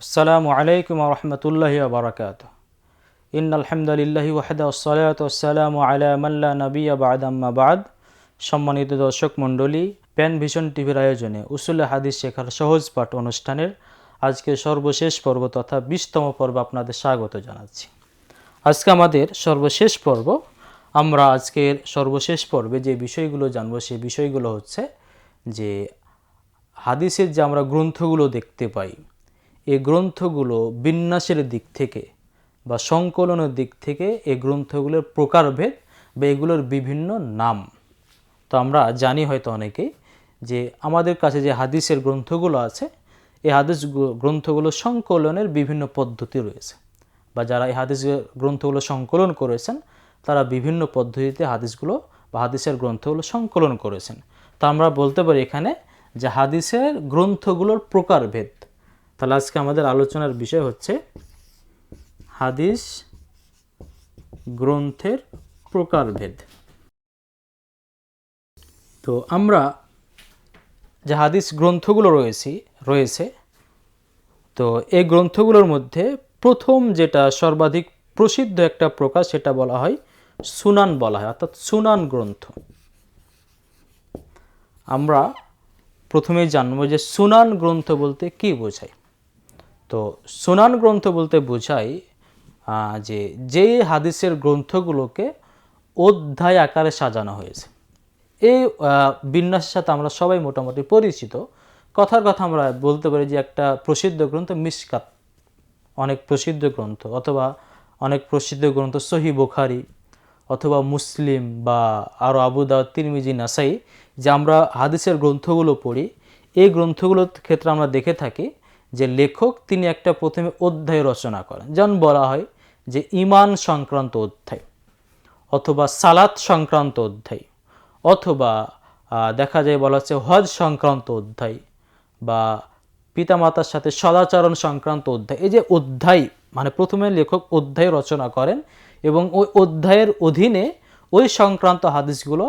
আসসালামু আলাইকুম রহমতুল্লাহি বারাকাত ইন আলহামদুলিল্লাহি ওয়াহদা সালাত আসসালামু আলা মাল্লা নবিয়া বাদাম্মা বাদ। সম্মানিত দর্শক মণ্ডলী, প্যান ভিশন টিভির আয়োজনে উসুল হাদিস শেখার সহজ পাঠ অনুষ্ঠানের আজকে সর্বশেষ পর্ব তথা বিশতম পর্ব আপনাদের স্বাগত জানাচ্ছি। আজকে আমাদের সর্বশেষ পর্ব, আমরা আজকের সর্বশেষ পর্বে যে বিষয়গুলো জানব সেই বিষয়গুলো হচ্ছে যে হাদিসের যে আমরা গ্রন্থগুলো দেখতে পাই এই গ্রন্থগুলো বিন্যাসের দিক থেকে বা সংকলনের দিক থেকে এই গ্রন্থগুলোর প্রকারভেদ বা এগুলোর বিভিন্ন নাম। তো আমরা জানি হয়তো অনেকেই যে আমাদের কাছে যে হাদিসের গ্রন্থগুলো আছে এই হাদিস গ্রন্থগুলো সংকলনের বিভিন্ন পদ্ধতি রয়েছে। বা যারা এই হাদিস গ্রন্থগুলো সংকলন করেছেন, তারা বিভিন্ন পদ্ধতিতে হাদিসগুলো বা হাদিসের গ্রন্থগুলো সংকলন করেছেন। তা আমরা বলতে পারি এখানে যে হাদিসের গ্রন্থগুলোর প্রকারভেদ তাহলে আজকে আমাদের আলোচনার বিষয় হচ্ছে হাদিস গ্রন্থের প্রকারভেদ। তো আমরা যে হাদিস গ্রন্থগুলো রয়েছি, রয়েছে, তো এই গ্রন্থগুলোর মধ্যে প্রথম যেটা সর্বাধিক প্রসিদ্ধ একটা প্রকাশ সেটা বলা হয় সুনান বলা হয়, অর্থাৎ সুনান গ্রন্থ। আমরা প্রথমেই জানব যে সুনান গ্রন্থ বলতে কি বোঝায়। তো সুনান গ্রন্থ বলতে আহ, যে যেই হাদিসের গ্রন্থগুলোকে অধ্যায় আকারে সাজানো হয়েছে। এই বিন্যাসের সাথে আমরা সবাই মোটামুটি পরিচিত। কথার কথা আমরা বলতে পারি যে একটা প্রসিদ্ধ গ্রন্থ মিসকাত। অনেক প্রসিদ্ধ গ্রন্থ অথবা অনেক প্রসিদ্ধ গ্রন্থ সহি বুখারি অথবা মুসলিম বা আরও আবু দাউদ তিরমিজি নাসাই যে আমরা হাদিসের গ্রন্থগুলো পড়ি। এই গ্রন্থগুলোর ক্ষেত্রে আমরা দেখে থাকি যে লেখক তিনি একটা প্রথমে অধ্যায় রচনা করেন। যেমন বলা হয় যে ইমান সংক্রান্ত অধ্যায়, অথবা সালাত সংক্রান্ত অধ্যায়, অথবা দেখা যায় বলা হচ্ছে হজ সংক্রান্ত অধ্যায় বা পিতামাতার সাথে সদাচরণ সংক্রান্ত অধ্যায়। এই যে অধ্যায় মানে প্রথমে লেখক অধ্যায় রচনা করেন এবং ওই অধ্যায়ের অধীনে ওই সংক্রান্ত হাদিসগুলো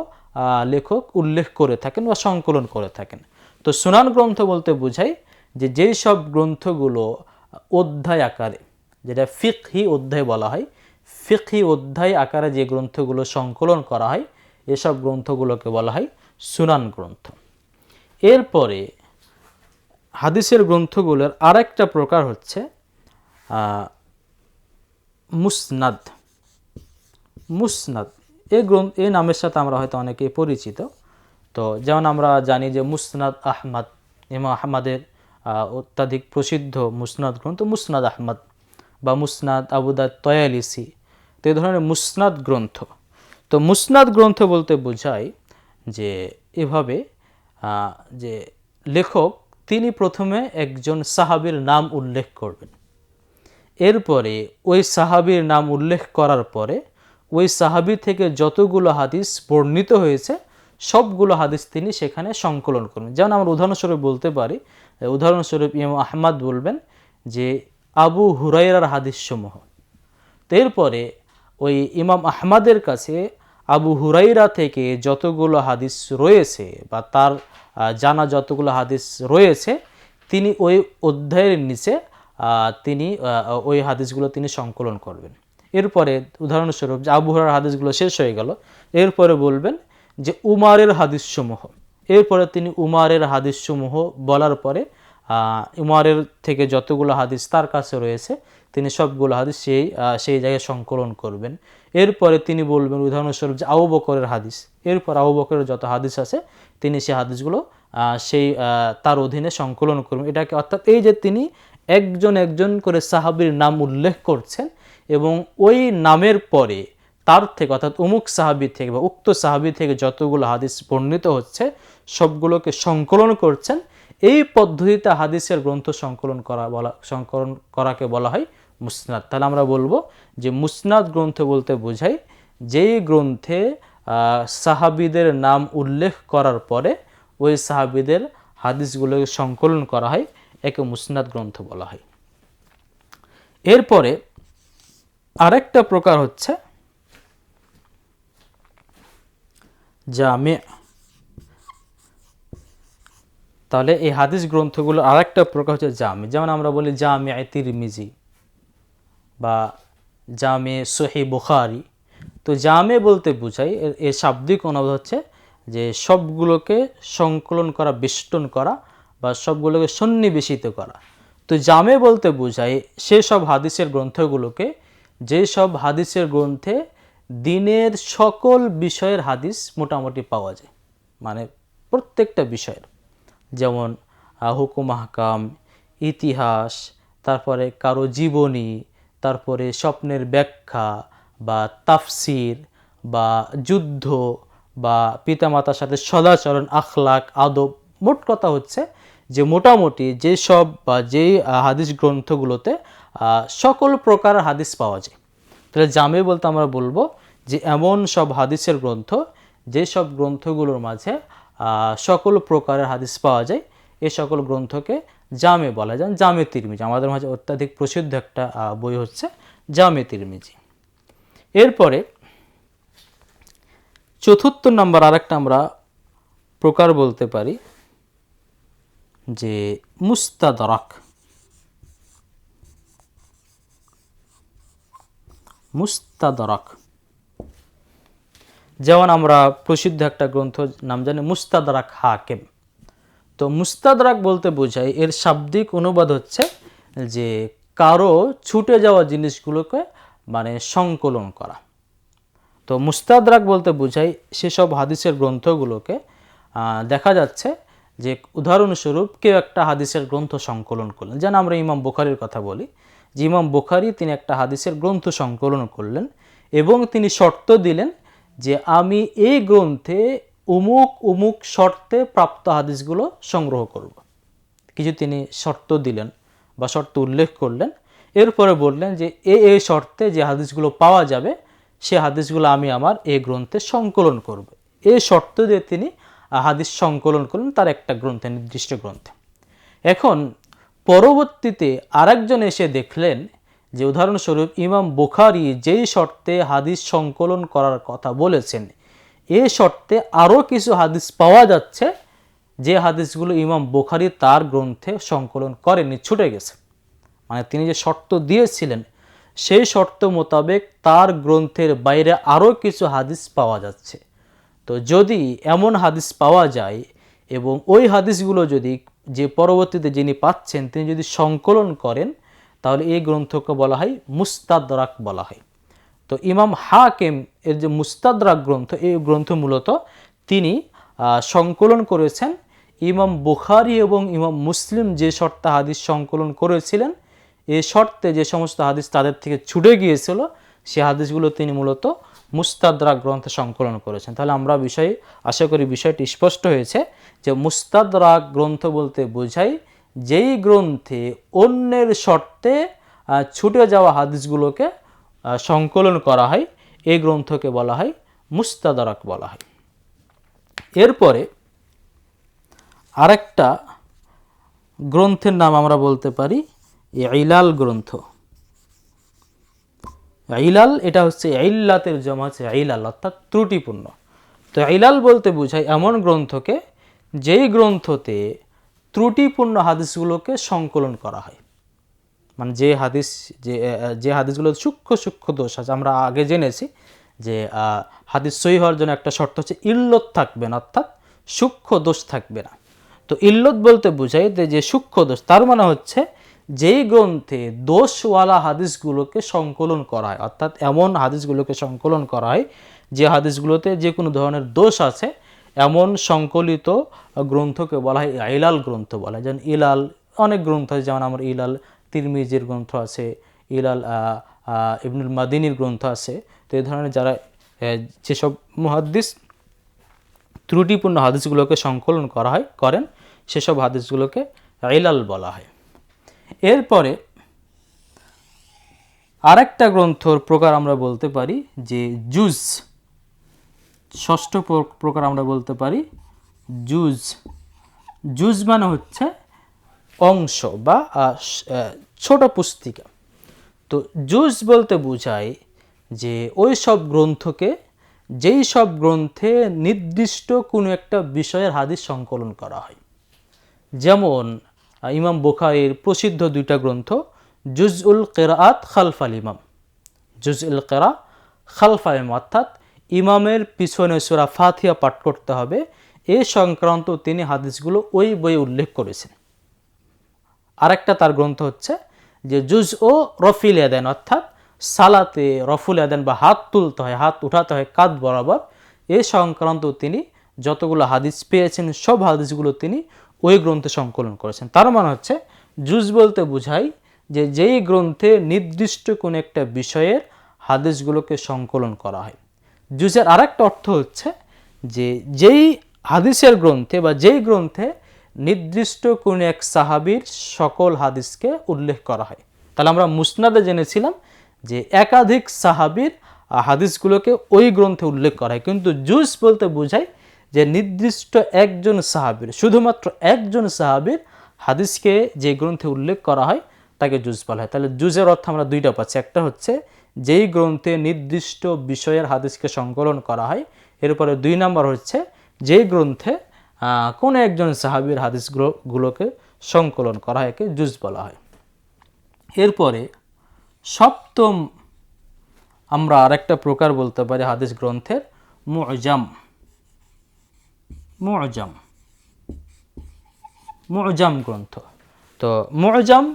লেখক উল্লেখ করে থাকেন বা সংকলন করে থাকেন। তো সুনান গ্রন্থ বলতে বোঝায় যে যেই সব গ্রন্থগুলো অধ্যায় আকারে যেটা ফিকহি অধ্যায় বলা হয় ফিকহি অধ্যায় আকারে যে গ্রন্থগুলো সংকলন করা হয় এসব গ্রন্থগুলোকে বলা হয় সুনান গ্রন্থ। এরপরে হাদিসের গ্রন্থগুলোর আরেকটা প্রকার হচ্ছে মুসনাদ। মুসনাদ এই গ্রন্থ এই নামের সাথে আমরা হয়তো অনেকেই পরিচিত। তো যেমন আমরা জানি যে মুসনাদ আহমদ ইমাম আহমদের আহ, অত্যাধিক প্রসিদ্ধ মুসনাদ গ্রন্থ মুসনাদ আহমদ বা মুসনাদ আবুদাদ তয়ালিসি। তো এই ধরনের মুসনাদ গ্রন্থ। তো মুসনাদ গ্রন্থ বলতে বোঝায় যে এভাবে যে লেখক তিনি প্রথমে একজন সাহাবীর নাম উল্লেখ করবেন। এরপরে ওই সাহাবীর নাম উল্লেখ করার পরে ওই সাহাবী থেকে যতগুলো হাদিস বর্ণিত হয়েছে, সবগুলো হাদিস তিনি সেখানে সংকলন করবেন। যেমন আমরা উদাহরণস্বরূপ বলতে পারি উদাহরণস্বরূপ ইমাম আহমাদ বলবেন যে আবু হুরাইরার হাদিসসমূহ। তো এরপরে ওই ইমাম আহমাদের কাছে আবু হুরাইরা থেকে যতগুলো হাদিস রয়েছে বা তার জানা যতগুলো হাদিস রয়েছে, তিনি ওই অধ্যায়ের নিচে তিনি ওই হাদিসগুলো তিনি সংকলন করবেন। এরপরে উদাহরণস্বরূপ যে আবু হুরার হাদিসগুলো শেষ হয়ে গেল, এরপরে বলবেন যে উমারের হাদিসসমূহ। এরপরে তিনি উমারের হাদিসসমূহ বলার পরে উমারের থেকে যতগুলো হাদিস তার কাছে রয়েছে, তিনি সবগুলো হাদিস সেই সেই জায়গায় সংকলন করবেন। এরপরে তিনি বলবেন উদাহরণস্বরূপ যে আবু বকরের হাদিস। এরপর আবু বকরের যত হাদিস আছে, তিনি সেই হাদিসগুলো সেই তার অধীনে সংকলন করবেন। এটাকে অর্থাৎ এই যে তিনি একজন একজন করে সাহাবীর নাম উল্লেখ করছেন এবং ওই নামের পরে তার থেকে, অর্থাৎ অমুক সাহাবি থেকে বা উক্ত সাহাবি থেকে যতগুলো হাদিস বর্ণিত হচ্ছে, সবগুলোকে সংকলন করছেন। এই পদ্ধতিতে হাদিসের গ্রন্থ সংকলন করা বলা, সংকলন করাকে বলা হয় মুসনাদ। তাহলে আমরা বলব যে মুসনাদ গ্রন্থ বলতে বোঝাই যেই গ্রন্থে সাহাবিদের নাম উল্লেখ করার পরে ওই সাহাবিদের হাদিসগুলোকে সংকলন করা হয়, একে মুসনাদ গ্রন্থ বলা হয়। এরপরে আরেকটা প্রকার হচ্ছে জামে। তাহলে এই হাদিস গ্রন্থগুলো আরেকটা প্রকার হচ্ছে জামি। যেমন আমরা বলি জামি তিরমিজি বা জামে সোহে বুখারি। তো জামে বলতে বোঝাই, এর শাব্দিক অনুবাদ হচ্ছে যে সবগুলোকে সংকলন করা, বেষ্টন করা বা সবগুলোকে সন্নিবেশিত করা। তো জামে বলতে বোঝায় সেসব হাদিসের গ্রন্থগুলোকে যেসব হাদিসের গ্রন্থে দিনের সকল বিষয়ের হাদিস মোটামুটি পাওয়া যায়। মানে প্রত্যেকটা বিষয়ের। যেমন হুকুম হাকাম ইতিহাস, তারপরে কারও জীবনী, তারপরে স্বপ্নের ব্যাখ্যা বা তাফসির বা যুদ্ধ বা পিতামাতার সাথে সদাচরণ, আখলাক, আদব। মোট কথা হচ্ছে যে মোটামুটি যেসব বা যেই হাদিস গ্রন্থগুলোতে সকল প্রকার হাদিস পাওয়া যায়। তাহলে জামে বলতে আমরা বলব যে এমন সব হাদিসের গ্রন্থ, যে সব গ্রন্থগুলোর মাঝে সকল প্রকারের হাদিস পাওয়া যায়। এ সকল গ্রন্থকে জামে বলা যান জামে তিরমিজি। আমাদের মাঝে অত্যাধিক প্রসিদ্ধ একটা বই হচ্ছে জামে তিরমিজি। এরপরে চতুর্থ নাম্বার, আরেকটা আমরা প্রকার বলতে পারি যে মুস্তাদরাক। মুস্তাদরাক। যেমন আমরা প্রসিদ্ধ একটা গ্রন্থ নাম জানি মুস্তাদরাক হাকেম। তো মুস্তাদরাক বলতে বোঝায় এর শাব্দিক অনুবাদ হচ্ছে যে কারও ছুটে যাওয়া জিনিসগুলোকে মানে সংকলন করা। তো মুস্তাদরাক বলতে বোঝায় সেসব হাদিসের গ্রন্থগুলোকে দেখা যাচ্ছে যে উদাহরণস্বরূপ কেউ একটা হাদিসের গ্রন্থ সংকলন করলেন। যেন আমরা ইমাম বুখারির কথা বলি যে ইমাম বুখারি তিনি একটা হাদিসের গ্রন্থ সংকলন করলেন এবং তিনি শর্ত দিলেন যে আমি এই গ্রন্থে উমুক উমুক শর্তে প্রাপ্ত হাদিসগুলো সংগ্রহ করব। কিছু তিনি শর্ত দিলেন বা শর্ত উল্লেখ করলেন। এরপরে বললেন যে এ এই শর্তে যে হাদিসগুলো পাওয়া যাবে, সে হাদিসগুলো আমি আমার এই গ্রন্থে সংকলন করব। এই শর্ত দিয়ে তিনি হাদিস সংকলন করলেন তার একটা গ্রন্থে, নির্দিষ্ট গ্রন্থে। এখন পরবর্তীতে আরেকজন এসে দেখলেন যে উদাহরণস্বরূপ ইমাম বুখারি যেই শর্তে হাদিস সংকলন করার কথা বলেছেন, এ শর্তে আরও কিছু হাদিস পাওয়া যাচ্ছে যে হাদিসগুলো ইমাম বুখারি তার গ্রন্থে সংকলন করেনি ছুটে গেছে। মানে তিনি যে শর্ত দিয়েছিলেন, সেই শর্ত মোতাবেক তার গ্রন্থের বাইরে আরও কিছু হাদিস পাওয়া যাচ্ছে। তো যদি এমন হাদিস পাওয়া যায় এবং ওই হাদিসগুলো যদি যে পরবর্তীতে যিনি পাচ্ছেন, তিনি যদি সংকলন করেন তাহলে এই গ্রন্থকে বলা হয় মুস্তাদরাক বলা হয়। তো ইমাম হাকেম এর যে মুস্তাদরাক গ্রন্থ, এই গ্রন্থ মূলত তিনি সংকলন করেছেন। ইমাম বুখারি এবং ইমাম মুসলিম যে শর্তে হাদিস সংকলন করেছিলেন এই শর্তে যে সমস্ত হাদিস তাদের থেকে ছুটে গিয়েছিল, সে হাদিসগুলো তিনি মূলত মুস্তাদরাক গ্রন্থে সংকলন করেছেন। তাহলে আমরা বিষয়ে, আশা করি বিষয়টি স্পষ্ট হয়েছে যে মুস্তাদরাক গ্রন্থ বলতে বোঝায় যেই গ্রন্থে অন্যের শর্তে ছুটে যাওয়া হাদিসগুলোকে সংকলন করা হয়, এই গ্রন্থকে বলা হয় মুস্তাদরাক বলা হয়। এরপরে আরেকটা গ্রন্থের নাম আমরা বলতে পারি ইলাল গ্রন্থ। ইলাল, এটা হচ্ছে ইল্লাতের জমা, হচ্ছে ইলাল, অর্থাৎ ত্রুটিপূর্ণ। তো ইলাল বলতে বোঝায় এমন গ্রন্থকে, যেই গ্রন্থতে ত্রুটিপূর্ণ হাদিসগুলোকে সংকলন করা হয়। মানে যে হাদিস, যে যে হাদিসগুলো সূক্ষ্ম সূক্ষ্ম দোষ আছে, আমরা আগে জেনেছি যে হাদিস সই হওয়ার জন্য একটা শর্ত হচ্ছে ইল্লত থাকবে না, অর্থাৎ সূক্ষ্ম দোষ থাকবে না। তো ইল্লত বলতে বোঝায় যে যে সূক্ষ্ম দোষ, তার মানে হচ্ছে যেই গ্রন্থে দোষওয়ালা হাদিসগুলোকে সংকলন করা হয়, অর্থাৎ এমন হাদিসগুলোকে সংকলন করা হয় যে হাদিসগুলোতে যে কোনো ধরনের দোষ আছে এমন সংকলিত গ্রন্থকে বলা হয়, ইলাল গ্রন্থ বলা হয়। যেমন ইলাল, অনেক গ্রন্থ আছে, যেমন আমার ইলাল তিরমিজির গ্রন্থ আছে, ইলাল ইবনুল মাদিনীর গ্রন্থ আছে। তো এই ধরনের যারা যেসব মুহাদ্দিস ত্রুটিপূর্ণ হাদিসগুলোকে সংকলন করা হয়, করেন, সেসব হাদিসগুলোকে ইলাল বলা হয়। এরপরে আরেকটা গ্রন্থর প্রকার আমরা বলতে পারি যে, জুজ। ষষ্ঠ প্র- প্রকার আমরা বলতে পারি জুজ জুজ মানে হচ্ছে অংশ বা ছোট পুস্তিকা। তো জুজ বলতে বোঝায় যে ওই সব গ্রন্থকে, যেই সব গ্রন্থে নির্দিষ্ট কোনো একটা বিষয়ের হাদিস সংকলন করা হয়। যেমন ইমাম বুখারির প্রসিদ্ধ দুইটা গ্রন্থ জুজ উল কেরাত খালফাল ইমাম। জুজ উল কেরা খালফাল ইমাম, অর্থাৎ ইমামের পিছনে সুরা ফাথিয়া পাঠ করতে হবে। এ সংক্রান্ত তিনি হাদিসগুলো ওই বইয়ে উল্লেখ করেছেন। আরেকটা তার গ্রন্থ হচ্ছে যে জুজ ও রফিল আদেন, অর্থাৎ সালাতে রফুল আদেন বা হাত তুলতে হয়, হাত উঠাতে হয় কাঁধ বরাবর। এ সংক্রান্ত তিনি যতগুলো হাদিস পেয়েছেন, সব হাদিসগুলো তিনি ওই গ্রন্থে সংকলন করেছেন। তার মানে হচ্ছে জুজ বলতে বোঝায় যে যেই গ্রন্থে নির্দিষ্ট কোনো একটা বিষয়ের হাদিসগুলোকে সংকলন করা হয়। জুজের আরেকটা অর্থ হচ্ছে যে যেই হাদিসের গ্রন্থে বা যেই গ্রন্থে নির্দিষ্ট কোন এক সাহাবীর সকল হাদিসকে উল্লেখ করা হয়। তাহলে আমরা মুসনাদে জেনেছিলাম যে একাধিক সাহাবীর হাদিসগুলোকে ওই গ্রন্থে উল্লেখ করা হয়। কিন্তু জুস বলতে বোঝায় যে নির্দিষ্ট একজন সাহাবীর, শুধুমাত্র একজন সাহাবীর হাদিসকে যে গ্রন্থে উল্লেখ করা হয় তাকে জুজ বলা হয়। তাহলে জুজের অর্থ আমরা দুইটা পাচ্ছি। একটা হচ্ছে যেই গ্রন্থে নির্দিষ্ট বিষয়ের হাদিসকে সংকলন করা হয় এরপরে দুই নম্বর হচ্ছে যেই গ্রন্থে কোনো একজন সাহাবীর হাদিসগুলো গুলোকে সংকলন করা হয়, একে জুজ বলা হয়। এরপরে সপ্তম আমরা আরেকটা প্রকার বলতে পারি হাদিস গ্রন্থের, মুজাম। মুজাম। মুজাম গ্রন্থ। তো মুজাম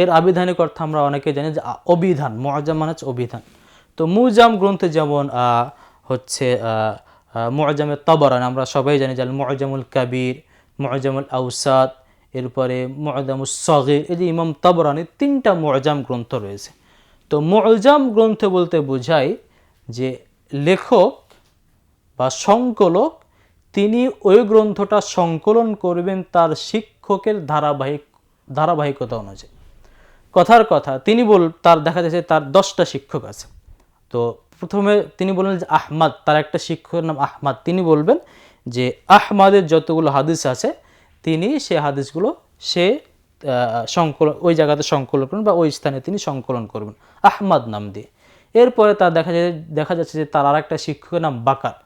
এর আবিধানিক অর্থ আমরা অনেকে জানি যে অভিধান মুজাম মানে হচ্ছে অভিধান। তো মুজাম গ্রন্থে যেমন হচ্ছে মুজামের তবরান, আমরা সবাই জানি যে মুজামুল কাবির মুজামুল আউসাদ, এরপরে মুজামুল সগির, এই যে ইমাম তবরানি তিনটা মুজাম গ্রন্থ রয়েছে। তো মুজাম গ্রন্থ বলতে বোঝায় যে, লেখক বা সংকলক, তিনি ওই গ্রন্থটা সংকলন করবেন তার শিক্ষকের ধারাবাহিক, ধারাবাহিকতা অনুযায়ী। কথার কথা, তিনি বল, তার দেখা যাচ্ছে তার দশটা শিক্ষক আছে। তো প্রথমে তিনি বললেন যে আহমাদ, তার একটা শিক্ষকের নাম আহমাদ। তিনি বলবেন যে আহমাদের যতগুলো হাদিস আছে, তিনি সে হাদিসগুলো সে সংকলন ওই জায়গাতে সংকলন করবেন বা ওই স্থানে তিনি সংকলন করবেন। আহমাদ নাম দিয়ে। এরপরে তার দেখা যায়, দেখা যাচ্ছে যে তার আর একটা শিক্ষকের নাম বাকার।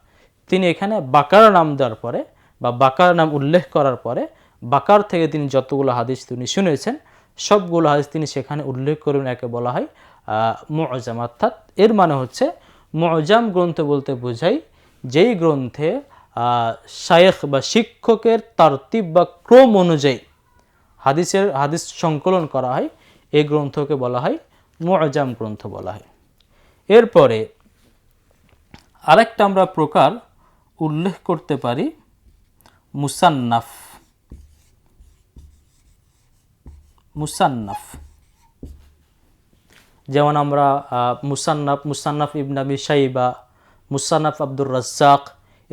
তিনি এখানে বাকার নাম দেওয়ার পরে বা বাকার নাম উল্লেখ করার পরে বাকার থেকে তিনি যতগুলো হাদিস তিনি শুনেছেন সবগুলো হাদিস তিনি সেখানে উল্লেখ করবেন একে বলা হয় মজাম। অর্থাৎ এর মানে হচ্ছে মজাম গ্রন্থ বলতে বোঝাই যেই গ্রন্থে শায়েখ বা শিক্ষকের তারতিব বা ক্রম অনুযায়ী হাদিসের, হাদিস সংকলন করা হয়, এই গ্রন্থকে বলা হয় মুআজাম গ্রন্থ বলা হয়। এরপরে আরেকটা আমরা প্রকার উল্লেখ করতে পারি, মুসান্নাফ। মুসান্নাফ। যেমন আমরা মুসান্নাফ মুসান্নাফ ইবনাবি সাইবা মুসান্নাফ আব্দুর রাজ্জাক,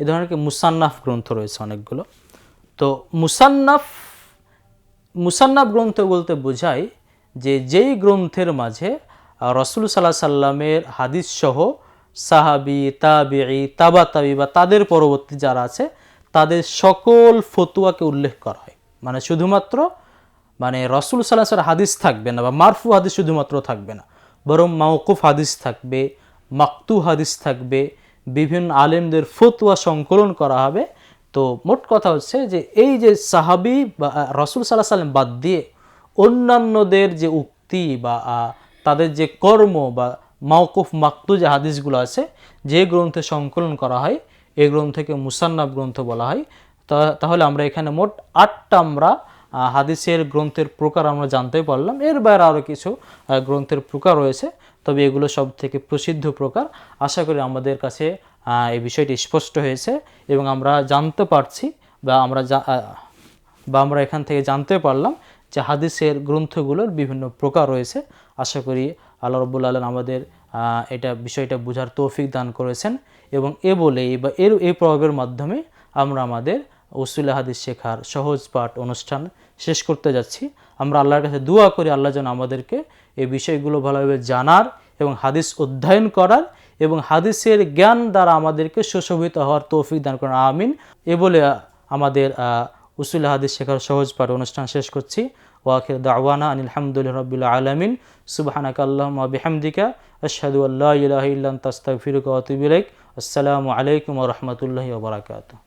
এ ধরনের কি মুসান্নাফ গ্রন্থ রয়েছে অনেকগুলো। তো মুসান্নাফ মুসান্নাফ গ্রন্থ বলতে বোঝায় যে যেই গ্রন্থের মাঝে রসুল সাল্লাহ সাল্লামের হাদিস সহ সাহাবি, তাবিঈ, তাবা তাবি বা তাদের পরবর্তী যারা আছে, তাদের সকল ফতুয়াকে উল্লেখ করা হয়। মানে শুধুমাত্র মানে রসুল সাল্লাহ হাদিস থাকবে না বা মারফু হাদিস শুধুমাত্র থাকবে না। বরং মাওকুফ হাদিস থাকবে, মাকতু হাদিস থাকবে, বিভিন্ন আলেমদের ফতুয়া সংকলন করা হবে। তো মোট কথা হচ্ছে যে এই যে সাহাবি বা রসুল সাল্লাহ সাল্লাম বাদ দিয়ে অন্যান্যদের যে উক্তি বা তাদের যে কর্ম বা মাওকুফ, মাকতু যে হাদিসগুলো আছে, যে গ্রন্থে সংকলন করা হয় এই গ্রন্থকে মুসান্নাব গ্রন্থ বলা হয়। তাহলে আমরা এখানে মোট আটটা আমরা হাদিসের গ্রন্থের প্রকার আমরা জানতে পারলাম। এর বাইরে আরও কিছু গ্রন্থের প্রকার রয়েছে, তবে এগুলো সব থেকে প্রসিদ্ধ প্রকার। আশা করি আমাদের কাছে এই বিষয়টি স্পষ্ট হয়েছে এবং আমরা জানতে পারছি বা আমরা বা আমরা এখান থেকে জানতে পারলাম যে হাদিসের গ্রন্থগুলোর বিভিন্ন প্রকার রয়েছে। আশা করি আল্লাহ রব্বুল আলম আমাদের এটা বিষয়টা বোঝার তৌফিক দান করেছেন এবং এ বলেই বা এর এই প্রয়োগের মাধ্যমে আমরা আমাদের উসুল হাদিস শেখার সহজ পাঠ অনুষ্ঠান শেষ করতে যাচ্ছি। আমরা আল্লাহর কাছে দোয়া করি, আল্লাহ যেন আমাদেরকে এই বিষয়গুলো ভালোভাবে জানার এবং হাদিস অধ্যয়ন করার এবং হাদিসের জ্ঞান দ্বারা আমাদেরকে সুশোভিত হওয়ার তৌফিক দান করেন। আমিন। এ বলে আমাদের উসুল হাদিস শেখার সহজ পাঠ অনুষ্ঠান শেষ করছি। ওয়াখির দাওয়ানা আনিল হামদুলিল্লাহ রবিল আলমিন। সুবহানাকা আল্লাহুম্মা বিহামদিকা আশহাদু আল্লা ইলাহা ইল্লা আনতা আস্তাগফিরুকা ওয়া আতুবু ইলাইক। আসসালামু আলাইকুম রাহমাতুল্লাহি বারাকাতুহু।